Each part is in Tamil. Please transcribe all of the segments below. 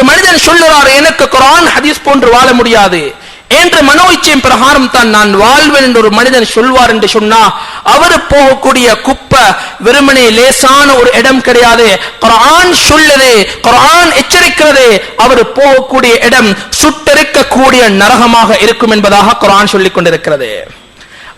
ஒரு மனிதன் சொல்லுறார் எனக்கு குரான் ஹதீஸ் போன்று வாழ முடியாது. என்ற மனோ இச்சையின் பிரகாரம் தான் நான் வாழ்வேன் என்று ஒரு மனிதன் சொல்வார் என்று சொன்னா அவர் போகக்கூடிய குப்பை வெறுமனே லேசான ஒரு இடம் கிடையாது. குரான் சொல்லுது குரான் எச்சரிக்கிறது அவர் போகக்கூடிய இடம் சுட்டெரிக்கக்கூடிய நரகமாக இருக்கும் என்பதாக குரான் சொல்லிக் கொண்டிருக்கிறது.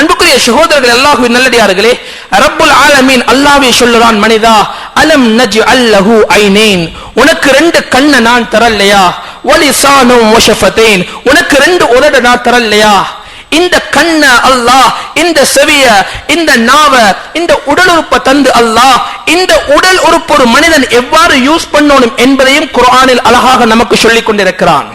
அன்புக்குரிய சகோதரர்கள் அல்லாஹுவின் நல்லடியார்களே ரப்புல் ஆலமீன் அல்லாஹ்வே சொல்லுறான் மனிதா அலம் நஜ் அல்லஹு ஐனேன் உனக்கு ரெண்டு கண்ணை நான் தரலையா வலிசானும் உனக்கு ரெண்டு உதட நான் தரலையா இந்த கண்ண அல்லாஹ் இந்த செவிய இந்த நாவ இந்த உடல் உறுப்பை தந்து அல்லாஹ் இந்த உடல் உறுப்பு ஒரு மனிதன் எவ்வாறு யூஸ் பண்ணணும் என்பதையும் குரானில் அழகாக நமக்கு சொல்லிக் கொண்டிருக்கிறான்.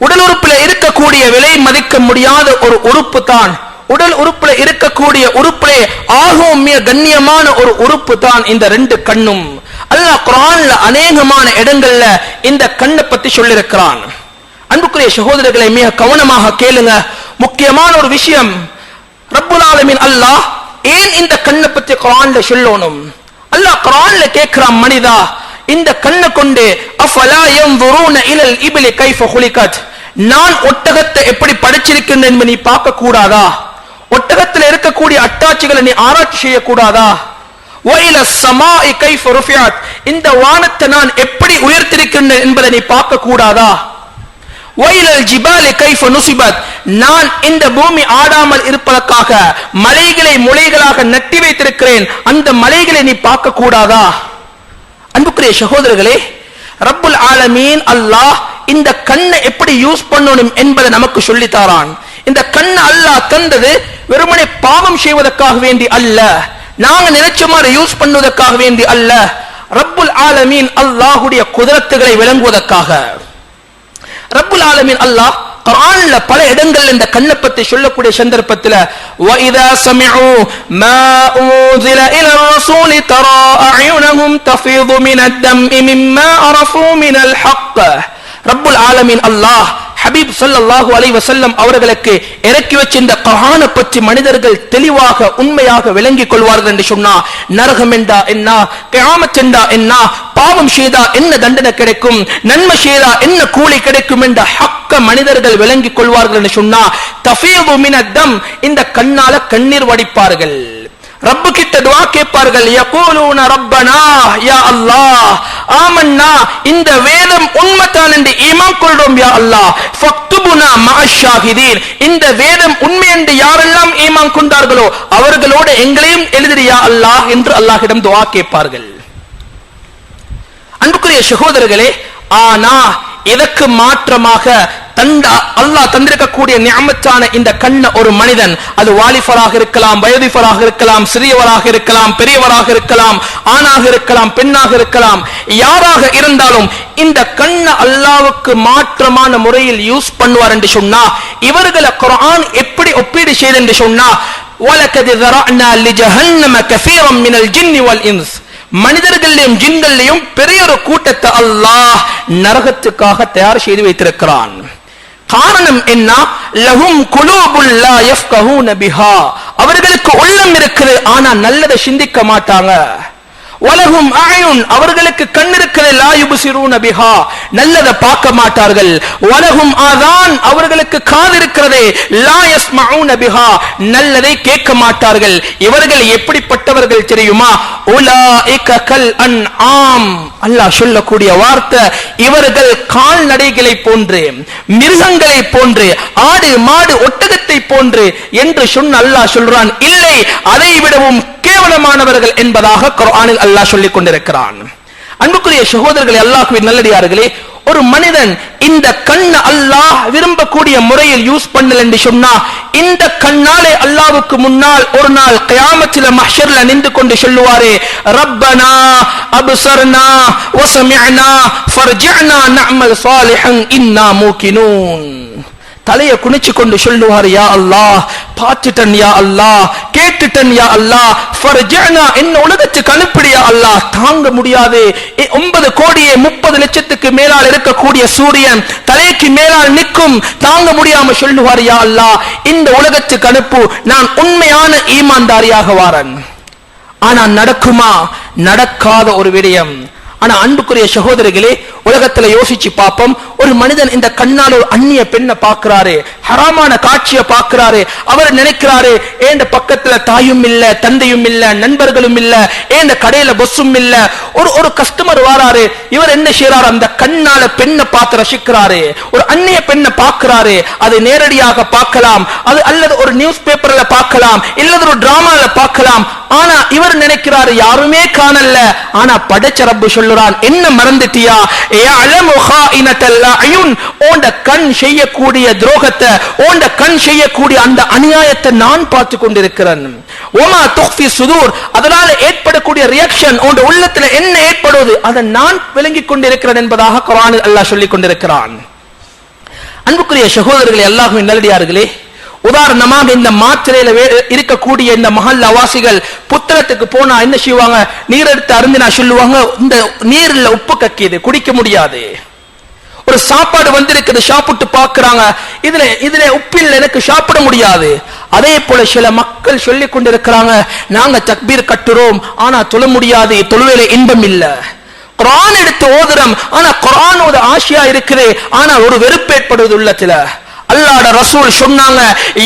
உடல் உறுப்புல இருக்கக்கூடிய விலை மதிக்க முடியாத ஒரு உறுப்பு தான். உடல் உறுப்புல இருக்கக்கூடிய உறுப்பிலே ஆகும் மிக கண்ணியமான ஒரு உறுப்பு தான் இந்த ரெண்டு கண்ணும். அல்லாஹ் குரான்ல அநேகமான இடங்கள்ல இந்த கண்ணை பத்தி சொல்லியிருக்கிறான். அன்புக்குரிய சகோதரர்களை மிக கவனமாக கேளுங்க. முக்கியமான ஒரு விஷயம் ரப்புல் ஆலமின் அல்லாஹ் ஏன் இந்த கண்ணை பத்தி குரான்ல சொல்லணும்? அல்லாஹ் குரான்ல கேட்கிறான் மனிதா இந்த கண்ணை கொண்டு அஃபலா யன்துரூன இலல் இபிலி கைஃப ஹுலிகத்? நான் ஒட்டகத்தை எப்படி படைச்சிருக்கின்றேன் என்று நீ பார்க்க கூடாதா ஒட்டகத்தில் இருக்கக்கூடிய அட்டாட்சிகளை நீ ஆராய்ச்சி செய்யக்கூடாதா? ஒயில சமா கைஃப ருஃபியாத் இந்த வானத்தை நான் எப்படி உயர்த்திருக்கின்றேன் என்பதை நீ பார்க்க கூடாதா வயலல் ஜிபாலி கைஃப நுசிபத். நான் இந்த பூமி ஆடாமல் இருப்பதற்காக மலைகளை முளைகளாக நட்டி வைத்திருக்கிறேன். அந்த மலைகளை நீ பார்க்க கூடாதா அன்புக்குரிய சகோதரர்களே ரப்புல் ஆலமீன் அல்லாஹ் இந்த கண்ணை எப்படி யூஸ் பண்ணணும் என்பதை நமக்கு சொல்லித்தாரான். இந்த கண்ணை அல்லாஹ் தந்தது வெறுமனை பாவம் செய்வதற்காக வேண்டி அல்ல. நாங்க நினைச்ச மாதிரி யூஸ் பண்ணுவதற்காக வேண்டி அல்ல. ரப்புல் ஆலமீன் அல்லாஹுடைய குதிரத்துகளை விளங்குவதற்காக ரப்புல் ஆலமீன் அல்லாஹ் குர்ஆன்ல பல இடங்கள்ல இந்த கண்ணை பத்தி சொல்லக்கூடிய சந்தர்ப்பத்துல وَإِذَا سَمِعُوا مَا أُنزِلَ إِلَى الرَّسُولِ تَرَى أَعْيُنَهُمْ تَفِيضُ مِنَ الدَّمْعِ مِمَّا عَرَفُوا مِنَ الْحَقِّ ரப்புல் ஆலமீன் அல்லாஹ் ஹபீப் ஸல்லல்லாஹு அலை வசல்லம் அவர்களுக்கு இறக்கி வச்சிருந்த கஹான பற்றி மனிதர்கள் தெளிவாக உண்மையாக விளங்கிக் கொள்வார்கள் என்று சொன்னா நரகம் என்றா என்ன கியாமத் என்றா என்ன பாவம் செய்தா என்ன தண்டனை கிடைக்கும் நன்மை செய்தா என்ன கூலி கிடைக்கும் என்ற ஹக்க மனிதர்கள் விளங்கிக் கொள்வார்கள் என்று சொன்னா தஃபீது மினத்தம் இந்த கண்ணால கண்ணீர் வடிப்பார்கள். ரப்பு கிட்ட துவா கேட்பார்கள் யகூலூன ரப்பனா யா அல்லாஹ் ஆமன்னா இந்த வேதம் உண்மைதான் என்று ஈமான் கொள்றோம் யா அல்லாஹ். ஃபக்துபுனா மஅஷாஹிதீன் இந்த வேதம் உண்மை என்று யாரெல்லாம் ஈமான் கொண்டார்களோ அவர்களோடு எங்களையும் எழுதிடு யா அல்லாஹ் என்று அல்லாஹ்விடம் துவா கேட்பார்கள். அன்புக்குரிய சகோதரர்களே ஆனா இதற்கு மாற்றமாக தந்த அல்லாஹ் தந்திருக்கக்கூடிய நியமத்தான இந்த கண்ண ஒரு மனிதன் அது வாலிபராக இருக்கலாம் வயதிபராக இருக்கலாம் சிறியவராக இருக்கலாம் பெரியவராக இருக்கலாம் ஆணாக இருக்கலாம் பெண்ணாக இருக்கலாம் யாராக இருந்தாலும் இந்த கண்ண அல்லாவுக்கு மாற்றமான முறையில் யூஸ் பண்ணுவார் என்று சொன்னா இவர்களை குர்ஆன் எப்படி ஒப்பீடு செய்து என்று சொன்னா وَلَقَدْ ذَرَأْنَا لِجَهَنَّمَ كَثِيرًا مِنَ الْجِنِّ وَالْإِنسِ மனிதர்களையும் ஜின்களையும் பெரிய ஒரு கூட்டத்தை அல்லாஹ் நரகத்துக்காக தயார் செய்து வைத்திருக்கிறான். காரணம் என்ன? லஹும் குலூபுல் யஃப்கஹூன பிஹா. அவர்களுக்கு உள்ளம் இருக்குது ஆனா நல்லதை சிந்திக்க மாட்டாங்க. உலகும் அயுன் அவர்களுக்கு கண் இருக்கிறது லா யுபசிரூன பிஹா. நல்லதை பார்க்க மாட்டார்கள். வலகும் ஆதான் அவர்களுக்கு காது இருக்கிறதே லா யஸ்மஊன பிஹா. நல்லதை கேட்க மாட்டார்கள். இவர்கள் எப்படிப்பட்டவர்கள் தெரியுமா? உலாஇக கல் அன் ஆம். அல்லாஹ் சொல்லக்கூடிய வார்த்தை இவர்கள் கால்நடைகளை போன்று மிருகங்களை போன்று ஆடு மாடு ஒட்டகத்தை போன்று என்று சொன்ன அல்லாஹ் சொல்றான். இல்லை அதை விடவும் கேவலமானவர்கள் என்பதாக குரானில் அல்லாஹ் சொல்லிக் கொண்டிருக்கிறான். அன்புக்குரிய சகோதரர்களை அல்லாஹுவின் நல்லடியார்களே ஒரு மனிதன் இந்த கண்ண அல்லாஹ் விரும்பக்கூடிய முறையில் யூஸ் பண்ணல என்று சொன்னா இந்த கண்ணாலே அல்லாவுக்கு முன்னால் ஒரு நாள் கயாமத்தில மஹர்ல நின்று கொண்டு சொல்லுவாரே ரப்பனா அபுசர்னா வசமிஅனா ஃபர்ஜிஅனா நஅமல் சாலிஹன் இன்னா மூகினூன் தலையை குனிச்சு கொண்டு சொல்லுவார் யா அல்லாஹ் பார்த்துட்டன் யா அல்லாஹ் கேட்டுட்டன் யா அல்லாஹ் ஃபர்ஜனா என்ன உலகத்துக்கு அனுப்பிடியா அல்லாஹ். தாங்க முடியாது ஒன்பது கோடியே முப்பது லட்சத்துக்கு மேலால் இருக்கக்கூடிய சூரியன் தலைக்கு மேலால் நிற்கும். தாங்க முடியாம சொல்லுவார் யா அல்லாஹ் இந்த உலகத்துக்கு அனுப்பு நான் உண்மையான ஈமான்தாரியாக வாரன். ஆனா நடக்குமா? நடக்காத ஒரு விடயம். ஆனா அன்புக்குரிய சகோதரிகளே உலகத்துல யோசிச்சு பார்ப்போம். ஒரு மனிதன் இந்த கண்ணால் ஒரு அந்நிய பெண்ணை பார்க்கிறாரு ஹராமான காட்சியை பார்க்கிறாரு அவர் நினைக்கிறாரு ஏண்ட பக்கத்துல தாயும் இல்ல தந்தையும் இல்ல நண்பர்களும் இல்ல ஏண்ட கடையில பொஸ்ஸும் இல்ல? ஒரு ஒரு கஸ்டமர் வாராரு இவர் என்ன செய்யறாரு அந்த கண்ணால பெண்ணை பார்த்து ரசிக்கிறாரு ஒரு அந்நிய பெண்ணை பார்க்கிறாரு அதை நேரடியாக பார்க்கலாம் அது அல்லது ஒரு நியூஸ் பேப்பர்ல பார்க்கலாம் இல்லது ஒரு டிராமால பார்க்கலாம். ஆனா இவர் நினைக்கிறாரு யாருமே காணல. ஆனா படைச்சரப்பு சொல்லுறான் என்ன மறந்துட்டியா? யஅலமு ஹாயினத்தல் அயுன். ஓண்ட கண் செய்யக்கூடிய துரோகத்தை ஓண்ட கண் செய்யக்கூடிய அந்த அநியாயத்தை நான் பார்த்து கொண்டிருக்கிறேன். ஓமா துஃபி சுதூர் அதனால ஏற்படக்கூடிய ரியாக்ஷன் உண்ட உள்ளத்துல என்ன ஏற்படுவது அதை நான் விளங்கிக் கொண்டிருக்கிறேன் என்பதாக குர்ஆனில் அல்லாஹ் சொல்லிக் கொண்டிருக்கிறான். அன்புக்குரிய சகோதரர்களே அல்லாஹுவின் நல்லடியார்களே உதாரணமாக இந்த மாத்திரையில இருக்கக்கூடிய இந்த மஹல்ல வாசிகள் புத்திரத்துக்கு போனா என்ன செய்வாங்க? நீர் எடுத்து அருந்தினா சொல்லுவாங்க இந்த நீர்ல உப்பு கக்கியது குடிக்க முடியாது. ஒரு சாப்பாடு வந்திருக்குது சாப்பிட்டு பார்க்கிறாங்க. இதுல இதுல உப்பில் எனக்கு சாப்பிட முடியாது. அதே போல சில மக்கள் சொல்லிக் கொண்டிருக்கிறாங்க நாங்க தக்பீர் கட்டுறோம் ஆனா தொழ முடியாது தொழுவேல இன்பம் இல்ல. குரான் எடுத்து ஓதுறோம் ஆனா குரானோட ஆசையா இருக்குது ஆனா ஒரு வெறுப்பேற்படுவது உள்ளத்துல. அல்லாட ரசூல் சொன்னாங்க.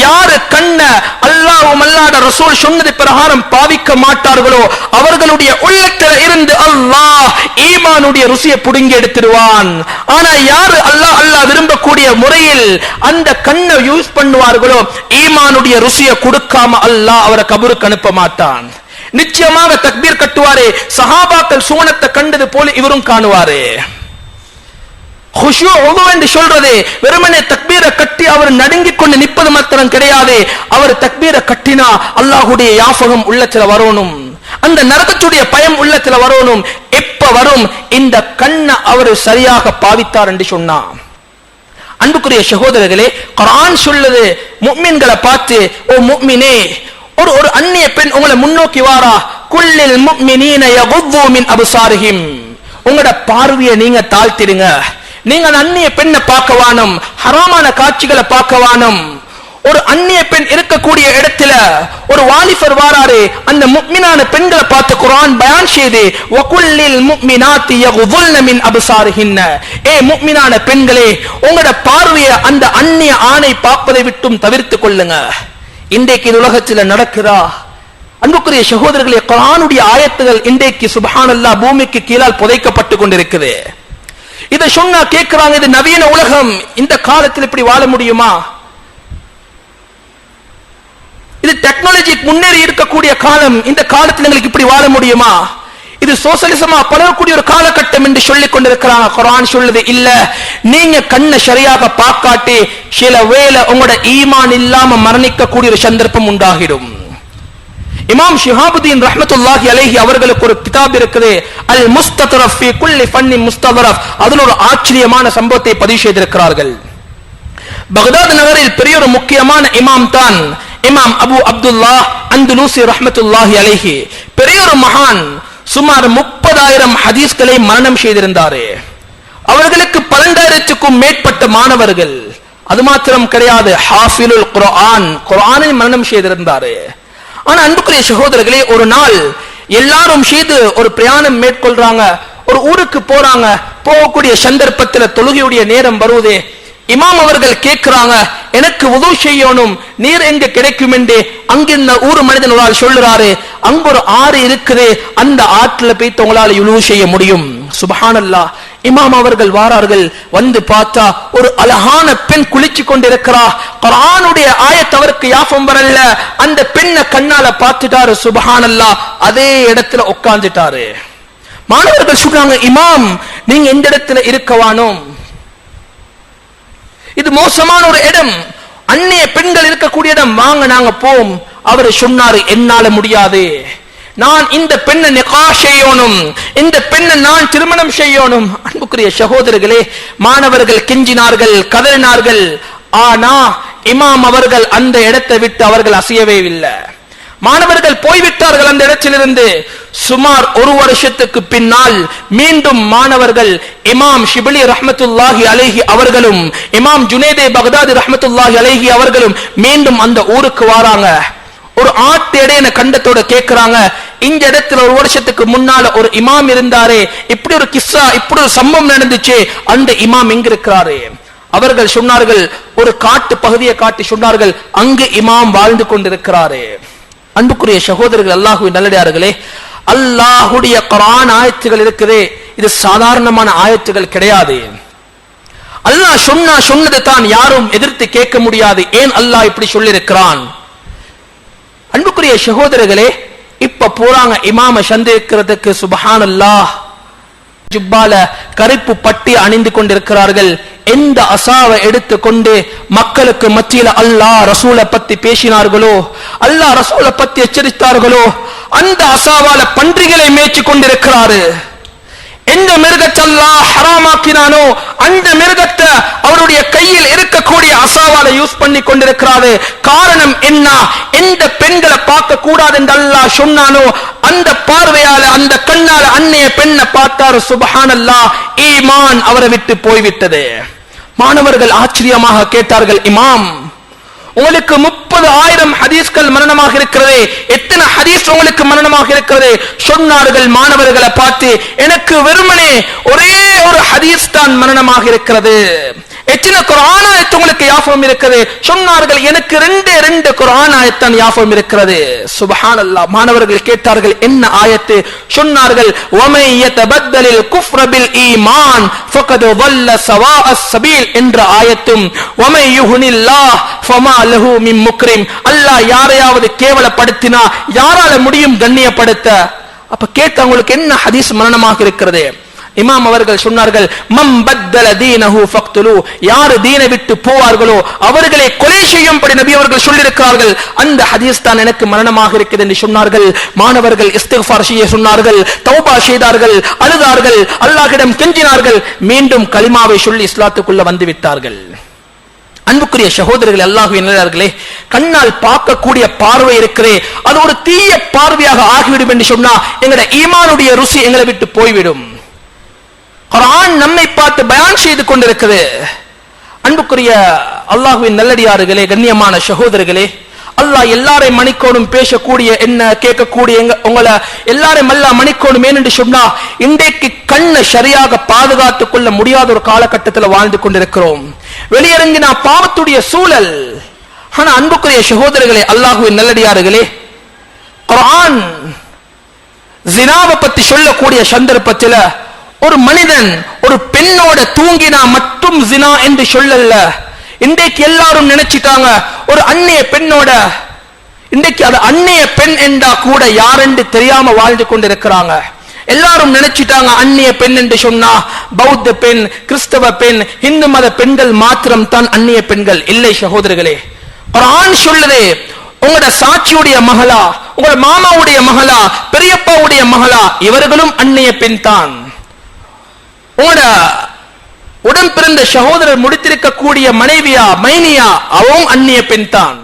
யாரு கண்ண அல்லாவும் அல்லாட ரசூல் சொன்னது பிரகாரம் பாவிக்க மாட்டார்களோ அவர்களுடைய உள்ளத்தில் இருந்து அல்லாஹ் ஈமானுடைய ருசியை புடுங்கி எடுத்துடுவான். ஆனா யாரு அல்லாஹ் அல்லாஹ் விரும்பக்கூடிய முறையில் அந்த கண்ணை யூஸ் பண்ணுவார்களோ ஈமானுடைய ருசியை கொடுக்காம அல்லாஹ் அவரை கபருக்கு அனுப்ப மாட்டான். நிச்சயமாக தக்பீர் கட்டுவாரே சஹாபாக்கள் சுவனத்தை கண்டது போல இவரும் காணுவாரே. குஷு உது என்று சொல்றது வெறுமனே தக்பீரை கட்டி அவர் நடுங்கிக் கொண்டு நிற்பது மாத்திரம் கிடையாது அவர் தக்பீரை கட்டினா அல்லாஹுடைய யாசகம் உள்ளத்துல வரணும். அந்த நரகத்துடைய பயம் உள்ளத்துல வரணும். எப்ப வரும்? இந்த கண்ணை அவர் சரியாக பாவித்தார் என்று சொன்னா. அன்புக்குரிய சகோதரர்களே குரான் சொல்லுது முக்மீன்களை பார்த்து ஓ முக்மினே ஒரு ஒரு அந்நிய பெண் உங்களை முன்னோக்கி வாரா. குள்ளில் முக்மினீன யகுது மின் அப்சாரிஹிம். உங்களோட பார்வையை நீங்க தாழ்த்திடுங்க. நீங்க அந்த அந்நிய பெண்ணை பார்க்க வானும் ஹராமான காட்சிகளை பார்க்க வானும் ஒரு அந்நிய பெண் இருக்கக்கூடிய இடத்துல ஒரு வாலிபர் வாராரு அந்த முக்மினான பெண்களை பார்த்து குரான் பயான் செய்து வகுல்லில் முக்மினாத்தி யகுதுல்ன மின் அப்சாரிஹின்ன. ஏ முக்மினான பெண்களே உங்களோட பார்வையை அந்த அந்நிய ஆணை பார்ப்பதை விட்டும் தவிர்த்து கொள்ளுங்க. இன்றைக்கு இது உலகத்துல நடக்குதா அன்புக்குரிய சகோதரர்களே குரானுடைய ஆயத்துகள் இன்றைக்கு சுபஹானல்லா பூமிக்கு கீழால் புதைக்கப்பட்டு கொண்டிருக்குது. இதை சொன்னா கேட்கிறாங்க இது நவீன உலகம். இந்த காலத்தில் இப்படி வாழ முடியுமா? இது டெக்னாலஜி முன்னேறி இருக்கக்கூடிய காலம். இந்த காலத்தில் எங்களுக்கு இப்படி வாழ முடியுமா? இது சோசலிசமா பழகக்கூடிய ஒரு காலகட்டம் என்று சொல்லிக் கொண்டிருக்கிறாங்க. குரான் சொல்லுது இல்ல நீங்க கண்ணை சரியாக பார்க்காட்டி சில வேளை உங்களோட ஈமான் இல்லாம மரணிக்கக்கூடிய ஒரு சந்தர்ப்பம் உண்டாகிடும். இமாம் ஷிஹாபுதீன் ரஹமத்துல்லாஹி அலைஹி அவர்களுக்கு ஒரு கிதாப் இருக்குது. அல் முஸ்தரஃப் ஃபீ குல்லி ஃபன்னி முஸ்தத்ரஃப். அதுல ஒரு ஆச்சரியமான சம்பவத்தை பதிவு செய்திருக்கிறார்கள். பகதாத் நகரில் பெரிய ஒரு முக்கியமான இமாம் தான். இமாம் அபு அப்துல்லா அந்துலூசி ரஹமத்துல்லாஹி அலைஹி. பெரிய ஒரு மகான். சுமார் முப்பதாயிரம் ஹதீஸ்களை மரணம் செய்திருந்தாரு. அவர்களுக்கு பன்னெண்டாயிரத்துக்கும் மேற்பட்ட மாணவர்கள். அது மாத்திரம் கிடையாது. ஹாஃபிலுல் குரான் குரானை மரணம் செய்திருந்தாரு. ஆனா அன்புக்குரிய சகோதரர்களே ஒரு நாள் எல்லாரும் செய்து ஒரு பிரயாணம் மேற்கொள்றாங்க. ஒரு ஊருக்கு போறாங்க. போகக்கூடிய சந்தர்ப்பத்துல தொழுகையுடைய நேரம் வருவது. இமாம் அவர்கள் கேட்கிறாங்க எனக்கு உதவு செய்யணும். நீர் எங்க கிடைக்கும் என்று. அங்கிருந்த ஊர் மனிதன் ஒரு ஆள் சொல்லுறாரு அங்க ஒரு ஆறு இருக்குது. அந்த ஆற்றுல போய் உங்களால் உழுவு செய்ய முடியும். சுபஹானல்லா. இமாம் அவர்கள் வாரார்கள் வந்து பார்த்தா ஒரு அழகான பெண் குளிச்சு கொண்டிருக்கிறா. குரானுடைய ஆயத்தவருக்கு யாபம் வரல. அந்த பெண்ணை கண்ணால பார்த்துட்டாரு சுபஹானல்லா. அதே இடத்துல உட்கார்ந்துட்டாரு. மாணவர்கள் சொல்றாங்க இமாம் நீங்க இந்த இடத்துல இருக்கவானோம் இது மோசமான ஒரு இடம். அந்நிய பெண்கள் இருக்கக்கூடிய இடம். வாங்க நாங்க போம் அவர் சொன்னாரு என்னால முடியாது. நான் இந்த பெண்ணை நிகா செய்யணும். இந்த பெண்ணை நான் திருமணம் செய்யணும். அன்புக்குரிய சகோதரர்களே மாணவர்கள் கெஞ்சினார்கள் கதறினார்கள். ஆனா இமாம் அவர்கள் அந்த இடத்தை விட்டு அவர்கள் அசையவே இல்லை மாணவர்கள் போய்விட்டார்கள் அந்த இடத்திலிருந்து. சுமார் ஒரு வருஷத்துக்கு பின்னால் மீண்டும் மாணவர்கள் இமாம் ஷிபிலி ரஹமத்துல்லாஹி அலேஹி அவர்களும் இமாம் ஜுனேதே பகதாதி ரஹமத்துல்லாஹி அலேஹி அவர்களும் மீண்டும் அந்த ஊருக்கு வராங்க. ஒரு ஆட்டு இடையன கண்டத்தோட கேட்கிறாங்க. இந்த இடத்துல ஒரு வருஷத்துக்கு முன்னால ஒரு இமாம் இருந்தாரே. இப்படி ஒரு கிஸ்ஸா இப்படி ஒரு சம்பவம் நடந்துச்சு. அந்த இமாம் எங்க இருக்கிறாரு அவர்கள் சொன்னார்கள் ஒரு காட்டு பகுதியை காட்டி சொன்னார்கள் அங்கு இமாம் வாழ்ந்து கொண்டிருக்கிறாரு. அன்புக்குரிய சகோதரர்கள் அல்லாஹுவின் நல்லடியார்களே அல்லாஹுடைய குரான் ஆயத்துகள் இருக்குதே. இது சாதாரணமான ஆயத்துகள் கிடையாது. அல்லாஹ் சொன்னா சொன்னதை தான் யாரும் எதிர்த்து கேட்க முடியாது. ஏன் அல்லாஹ் இப்படி சொல்லியிருக்கிறான்? அன்புக்குரிய சகோதரர்களே இப்ப போறாங்க இமாம சந்திக்கிறதுக்கு சுபஹான் அல்லாஹ் ஜுப்பால கருப்பு பட்டி அணிந்து கொண்டிருக்கிறார்கள். எந்த அசாவை எடுத்துக்கொண்டு மக்களுக்கு மத்தியில அல்லாஹ் ரசூலை பத்தி பேசினார்களோ அல்லாஹ் ரசூலை பத்தி எச்சரித்தார்களோ அந்த அசாவால பன்றிகளை மேய்ச்சி கொண்டிருக்கிறாரு. எந்த மிருகத்தை அல்லாஹ் ஹராமாக்கினானோ அந்த மிருகத்தை அவருடைய கையில் இருக்கக்கூடிய அசாவால யூஸ் பண்ணி கொண்டிருக்கிறாரு. காரணம் என்ன? எந்த பெண்களை பார்க்க கூடாது என்று அல்லாஹ் சொன்னானோ அந்த பார்வையால அந்த கண்ணால அன்னைய பெண்ணை பார்த்தாரு. சுபஹானல்லா ஈமான் அவரை விட்டு போய்விட்டது. மாணவர்கள் ஆச்சரியமாக கேட்டார்கள் இமாம் உங்களுக்கு முப்பது ஆயிரம் ஹதீஸ்கள் மரணமாக இருக்கிறது. எத்தனை ஹதீஸ் உங்களுக்கு மரணமாக இருக்கிறது? சொன்னார்கள் மாணவர்களை பார்த்து எனக்கு வெறுமனே ஒரே ஒரு ஹதீஸ் தான் மரணமாக இருக்கிறது. எத்தனை குரான் ஆயத்து உங்களுக்கு ஞாபகம் இருக்குது? சொன்னார்கள் எனக்கு ரெண்டு ரெண்டு குரான் ஆயத்தான் ஞாபகம் இருக்கிறது. சுபஹான் அல்லா மாணவர்கள் கேட்டார்கள் என்ன ஆயத்து? சொன்னார்கள் ஒமை பத்தலில் குஃப்ரபில் ஈமான் ஃபகத் வல்ல சவா அஸ் சபீல் என்ற ஆயத்தும் ஒமை யுஹ்னில்லாஹ் ஃபமா லஹு மின் முக்ரிம் அல்லாஹ் யாரையாவது கேவலப்படுத்தினா யாரால முடியும் கண்ணியப்படுத்த? அப்ப கேட்டவங்களுக்கு என்ன ஹதீஸ் மரணமாக இருக்கிறது? இமாம் அவர்கள் சொன்னார்கள் மம் பத்தல தீனஹு ஃபக்துலு. யார் தீனை விட்டு போவார்களோ அவர்களை கொலை செய்யும்படி நபி அவர்கள் சொல்லியிருக்கிறார்கள். அந்த ஹதீஸ் தான் எனக்கு மரணமாக இருக்கிறது என்று சொன்னார்கள். மாணவர்கள் இஸ்திஃபார் செய்ய சொன்னார்கள் தௌபா செய்தார்கள் அழுதார்கள் அல்லாஹ்விடம் கெஞ்சினார்கள். மீண்டும் கலிமாவை சொல்லி இஸ்லாத்துக்குள்ள வந்து விட்டார்கள் அன்புக்குரிய சகோதரர்கள் அல்லாஹுவின் நல்லவர்களே கண்ணால் பார்க்கக்கூடிய பார்வை இருக்கிறே அது ஒரு தீய பார்வையாக ஆகிவிடும் என்று சொன்னா எங்களோட ஈமானுடைய ருசி எங்களை விட்டு போய்விடும். குரான் நம்மை பார்த்து பயான் செய்து கொண்டிருக்குது. அன்புக்குரிய அல்லாஹுவின் நல்லடியார்களே கண்ணியமான சகோதரர்களே அல்லாஹ் எல்லாரையும் மணிக்கோடும் பேசக்கூடிய என்ன கேட்கக்கூடிய எங்க உங்களை எல்லாரையும் அல்லா மணிக்கோடும் ஏனென்று சொன்னா இன்றைக்கு கண்ணை சரியாக பாதுகாத்துக் கொள்ள முடியாத ஒரு காலகட்டத்தில் வாழ்ந்து கொண்டிருக்கிறோம். வெளியிறங்கினா பாவத்துடைய சூழல். ஆனா அன்புக்குரிய சகோதரர்களே அல்லாஹுவின் நல்லடியார்களே குரான் ஜினாவை பத்தி சொல்லக்கூடிய சந்தர்ப்பத்தில் ஒரு மனிதன் ஒரு பெண்ணோட தூங்கினா மட்டும் ஜினா என்று சொல்லல இன்றைக்கு எல்லாரும் நினைச்சிட்டாங்க ஒரு அந்நிய பெண்ணோட இன்றைக்கு அது அந்நிய பெண் என்றா கூட யாரென்று தெரியாம வாழ்ந்து கொண்டிருக்கிறாங்க. எல்லாரும் நினைச்சிட்டாங்க அந்நிய பெண் என்று சொன்னா பௌத்த பெண் கிறிஸ்தவ பெண் இந்து மத பெண்கள் மாத்திரம் தான் அந்நிய பெண்கள். இல்லை சகோதரர்களே ஆண் சொல்லுது உங்களோட சாட்சியுடைய மகளா உங்களோட மாமாவுடைய மகளா பெரியப்பாவுடைய மகளா இவர்களும் அந்நிய பெண் தான் உங்களோட உடன் பிறந்த சகோதரர் முடித்திருக்கக்கூடிய மனைவியா மைனியா அவவும் அந்நிய பெண் தான்.